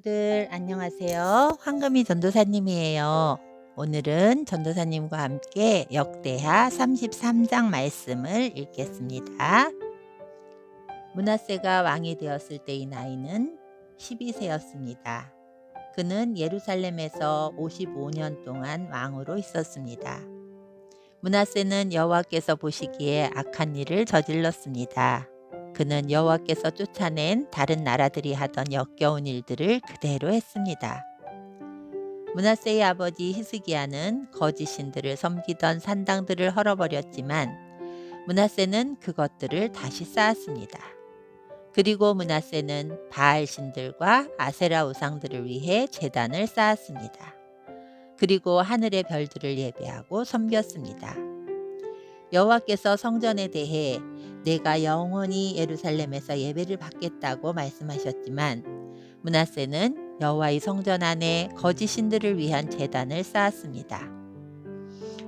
친구들 안녕하세요. 황금이 전도사님이에요. 오늘은 전도사님과 함께 역대하 33장 말씀을 읽겠습니다. 문하세가 왕이 되었을 때의 나이는 12세였습니다. 그는 예루살렘에서 55년 동안 왕으로 있었습니다. 문하세는 여호와께서 보시기에 악한 일을 저질렀습니다. 그는 여호와께서 쫓아낸 다른 나라들이 하던 역겨운 일들을 그대로 했습니다. 문하세의 아버지 히스기야는 거짓 신들을 섬기던 산당들을 헐어버렸지만 문하세는 그것들을 다시 쌓았습니다. 그리고 문하세는 바알 신들과 아세라 우상들을 위해 제단을 쌓았습니다. 그리고 하늘의 별들을 예배하고 섬겼습니다. 여호와께서 성전에 대해 내가 영원히 예루살렘에서 예배를 받겠다고 말씀하셨지만 문하세는 여호와의 성전 안에 거짓 신들을 위한 제단을 쌓았습니다.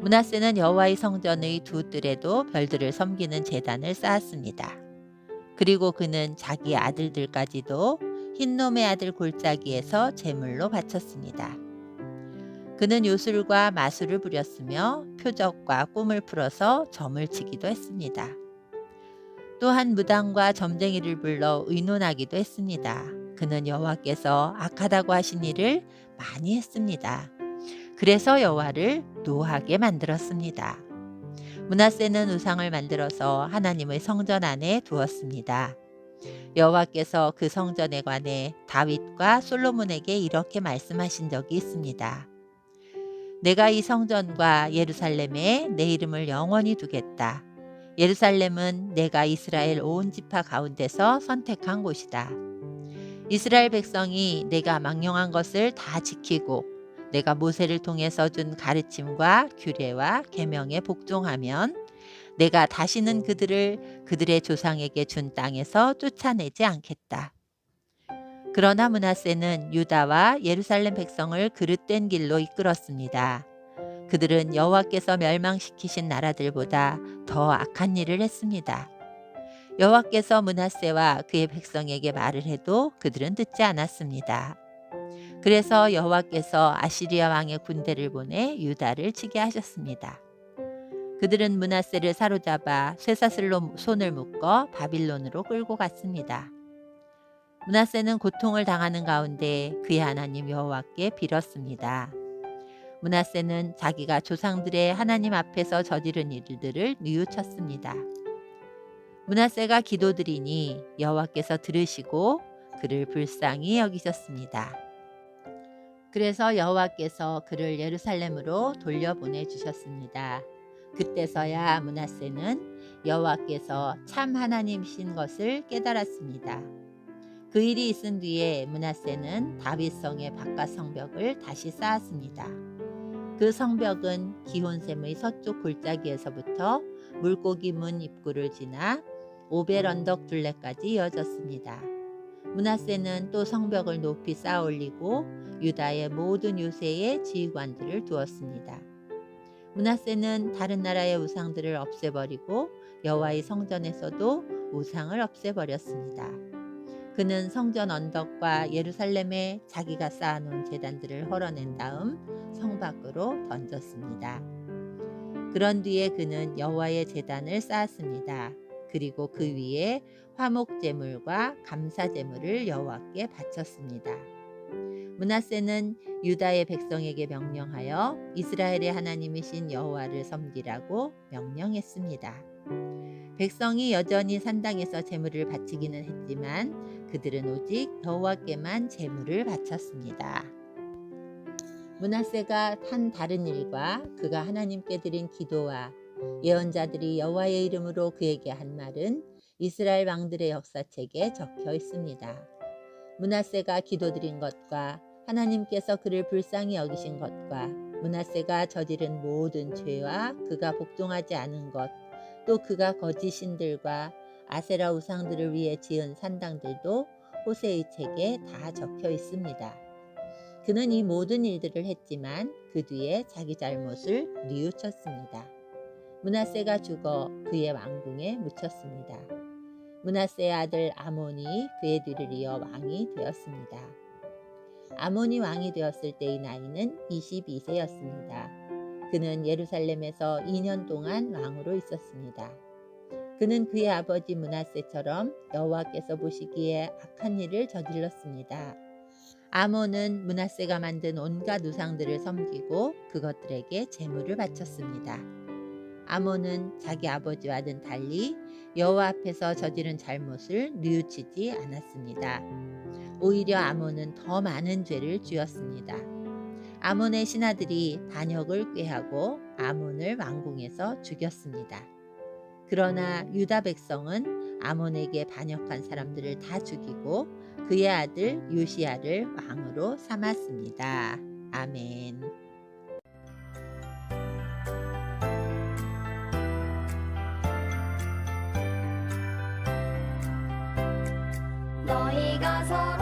문하세는 여호와의 성전의 두 뜰에도 별들을 섬기는 제단을 쌓았습니다. 그리고 그는 자기 아들들까지도 흰놈의 아들 골짜기에서 제물로 바쳤습니다. 그는 요술과 마술을 부렸으며 표적과 꿈을 풀어서 점을 치기도 했습니다. 또한 무당과 점쟁이를 불러 의논하기도 했습니다. 그는 여호와께서 악하다고 하신 일을 많이 했습니다. 그래서 여호와를 노하게 만들었습니다. 문하세는 우상을 만들어서 하나님의 성전 안에 두었습니다. 여호와께서 그 성전에 관해 다윗과 솔로몬에게 이렇게 말씀하신 적이 있습니다. 내가 이 성전과 예루살렘에 내 이름을 영원히 두겠다. 예루살렘은 내가 이스라엘 온 지파 가운데서 선택한 곳이다. 이스라엘 백성이 내가 망령한 것을 다 지키고 내가 모세를 통해서 준 가르침과 규례와 계명에 복종하면 내가 다시는 그들을 그들의 조상에게 준 땅에서 쫓아내지 않겠다. 그러나 문하세는 유다와 예루살렘 백성을 그릇된 길로 이끌었습니다. 그들은 여호와께서 멸망시키신 나라들보다 더 악한 일을 했습니다. 여호와께서 문하세와 그의 백성에게 말을 해도 그들은 듣지 않았습니다. 그래서 여호와께서 아시리아 왕의 군대를 보내 유다를 치게 하셨습니다. 그들은 문하세를 사로잡아 쇠사슬로 손을 묶어 바빌론으로 끌고 갔습니다. 문하세는 고통을 당하는 가운데 그의 하나님 여호와께 빌었습니다. 문하세는 자기가 조상들의 하나님 앞에서 저지른 일들을 뉘우쳤습니다. 문하세가 기도드리니 여호와께서 들으시고 그를 불쌍히 여기셨습니다. 그래서 여호와께서 그를 예루살렘으로 돌려보내 주셨습니다. 그때서야 문하세는 여호와께서 참 하나님이신 것을 깨달았습니다. 그 일이 있은 뒤에 문하세는 다윗성의 바깥 성벽을 다시 쌓았습니다. 그 성벽은 기혼샘의 서쪽 골짜기에서부터 물고기 문 입구를 지나 오벨 언덕 둘레까지 이어졌습니다. 문하세는 또 성벽을 높이 쌓아 올리고 유다의 모든 요새에 지휘관들을 두었습니다. 문하세는 다른 나라의 우상들을 없애버리고 여호와의 성전에서도 우상을 없애버렸습니다. 그는 성전 언덕과 예루살렘에 자기가 쌓아놓은 재단들을 헐어낸 다음 성 밖으로 던졌습니다. 그런 뒤에 그는 여호와의 재단을 쌓았습니다. 그리고 그 위에 화목 제물과 감사 제물을 여호와께 바쳤습니다. 문하세는 유다의 백성에게 명령하여 이스라엘의 하나님이신 여호와를 섬기라고 명령했습니다. 백성이 여전히 산당에서 제물을 바치기는 했지만 그들은 오직 여호와께만 제물을 바쳤습니다. 문하세가 한 다른 일과 그가 하나님께 드린 기도와 예언자들이 여호와의 이름으로 그에게 한 말은 이스라엘 왕들의 역사책에 적혀 있습니다. 문하세가 기도드린 것과 하나님께서 그를 불쌍히 여기신 것과 문하세가 저지른 모든 죄와 그가 복종하지 않은 것, 또 그가 거짓 신들과 아세라 우상들을 위해 지은 산당들도 호세의 책에 다 적혀 있습니다. 그는 이 모든 일들을 했지만 그 뒤에 자기 잘못을 뉘우쳤습니다. 문하세가 죽어 그의 왕궁에 묻혔습니다. 문하세의 아들 아몬이 그의 뒤를 이어 왕이 되었습니다. 아몬이 왕이 되었을 때의 나이는 22세였습니다. 그는 예루살렘에서 2년 동안 왕으로 있었습니다. 그는 그의 아버지 문하세처럼 여호와께서 보시기에 악한 일을 저질렀습니다. 아몬은 문하세가 만든 온갖 우상들을 섬기고 그것들에게 제물을 바쳤습니다. 아몬은 자기 아버지와는 달리 여호와 앞에서 저지른 잘못을 뉘우치지 않았습니다. 오히려 아몬은 더 많은 죄를 지었습니다. 아몬의 신하들이 반역을 꾀하고 아몬을 왕궁에서 죽였습니다. 그러나 유다 백성은 아몬에게 반역한 사람들을 다 죽이고 그의 아들 요시야를 왕으로 삼았습니다. 아멘. 너희가 서